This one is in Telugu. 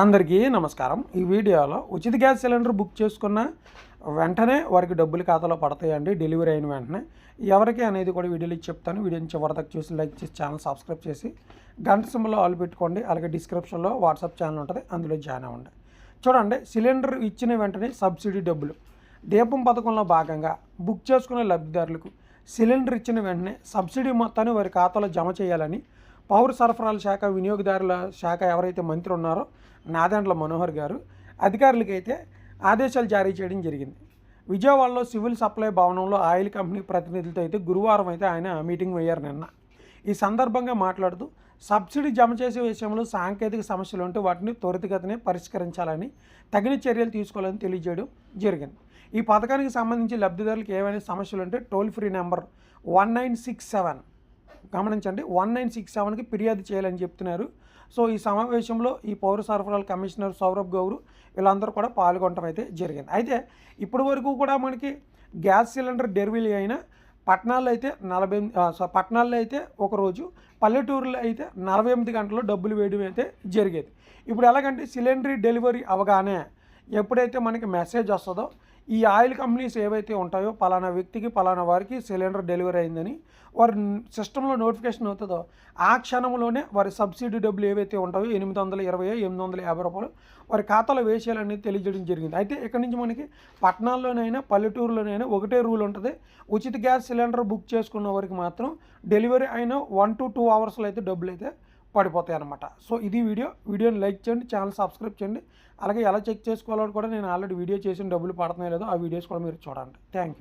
అందరికీ నమస్కారం. ఈ వీడియోలో ఉచిత గ్యాస్ సిలిండర్ బుక్ చేసుకున్న వెంటనే వారికి డబ్బులు ఖాతాలో పడతాయండి. డెలివరీ అయిన వెంటనే. ఎవరికి అనేది కూడా వీడియోలో చెప్తాను. వీడియోని చివరి చూసి లైక్ చేసి ఛానల్ సబ్స్క్రైబ్ చేసి గంట సింబల్లో ఆల్ పెట్టుకోండి. అలాగే డిస్క్రిప్షన్లో వాట్సాప్ ఛానల్ ఉంటుంది. అందులో జాయిన్ అవ్వండి. చూడండి సిలిండర్ ఇచ్చిన వెంటనే సబ్సిడీ డబ్బులు. దీపం పథకంలో భాగంగా బుక్ చేసుకునే లబ్ధిదారులకు సిలిండర్ ఇచ్చిన వెంటనే సబ్సిడీ మొత్తాన్ని వారి ఖాతాలో జమ చేయాలని పౌర సరఫరాల శాఖ వినియోగదారుల శాఖ ఎవరైతే మంత్రి ఉన్నారో నాదెండ్ల మనోహర్ గారు అధికారులకైతే ఆదేశాలు జారీ చేయడం జరిగింది. విజయవాడలో సివిల్ సప్లై భవనంలో ఆయిల్ కంపెనీ ప్రతినిధులతో అయితే గురువారం అయితే ఆయన మీటింగ్ అయ్యారు నిన్న. ఈ సందర్భంగా మాట్లాడుతూ సబ్సిడీ జమ చేసే విషయంలో సాంకేతిక సమస్యలు ఉంటే వాటిని త్వరితగతినే పరిష్కరించాలని తగిన చర్యలు తీసుకోవాలని తెలియజేయడం జరిగింది. ఈ పథకానికి సంబంధించి లబ్ధిదారులకు ఏమైనా సమస్యలు ఉంటే toll free number one nine six seven గమనించండి. వన్ నైన్ సిక్స్ సెవెన్కి ఫిర్యాదు చేయాలని చెప్తున్నారు. సో ఈ సమావేశంలో ఈ పౌర సరఫరాల కమిషనర్ సౌరభ్ గౌరు వీళ్ళందరూ కూడా పాల్గొనడం అయితే జరిగింది. అయితే ఇప్పటి వరకు కూడా మనకి గ్యాస్ సిలిండర్ డెలివరీ అయిన పట్టణాల్లో అయితే నలభై ఎనిమిది- సో పట్టణాల్లో అయితే ఒకరోజు పల్లెటూరులో అయితే నలభై ఎనిమిది గంటల్లో డబ్బులు వేయడం అయితే జరిగేది. ఇప్పుడు ఎలాగంటే సిలిండర్ డెలివరీ అవగానే ఎప్పుడైతే మనకి మెసేజ్ వస్తుందో ఈ ఆయిల్ కంపెనీస్ ఏవైతే ఉంటాయో పలానా వ్యక్తికి పలానా వారికి సిలిండర్ డెలివరీ అయిందని వారి సిస్టంలో నోటిఫికేషన్ అవుతుందో ఆ క్షణంలోనే వారి సబ్సిడీ డబ్బులు ఏవైతే ఉంటాయో ఎనిమిది వందల ఇరవై ఎనిమిది వందల యాభై రూపాయలు వారి ఖాతాలో వేసేయాలని తెలియజేయడం జరిగింది. అయితే ఇక్కడి నుంచి మనకి పట్టణాల్లోనైనా పల్లెటూరులోనైనా ఒకటే రూల్ ఉంటుంది. ఉచిత గ్యాస్ సిలిండర్ బుక్ చేసుకున్న వారికి మాత్రం డెలివరీ అయిన వన్ టు టూ అవర్స్లో అయితే డబ్బులు అయితే పడిపోతాయి అనమాట సో ఇది వీడియో. వీడియోని లైక్ చేయండి ఛానల్ సబ్స్క్రైబ్ చేయండి. అలాగే ఎలా చెక్ చేసుకోవాలో కూడా నేను ఆల్రెడీ వీడియో చేసిన డబ్బులు పడుతున్నాయో లేదో ఆ వీడియోస్ కూడా మీరు చూడండి. Thank you.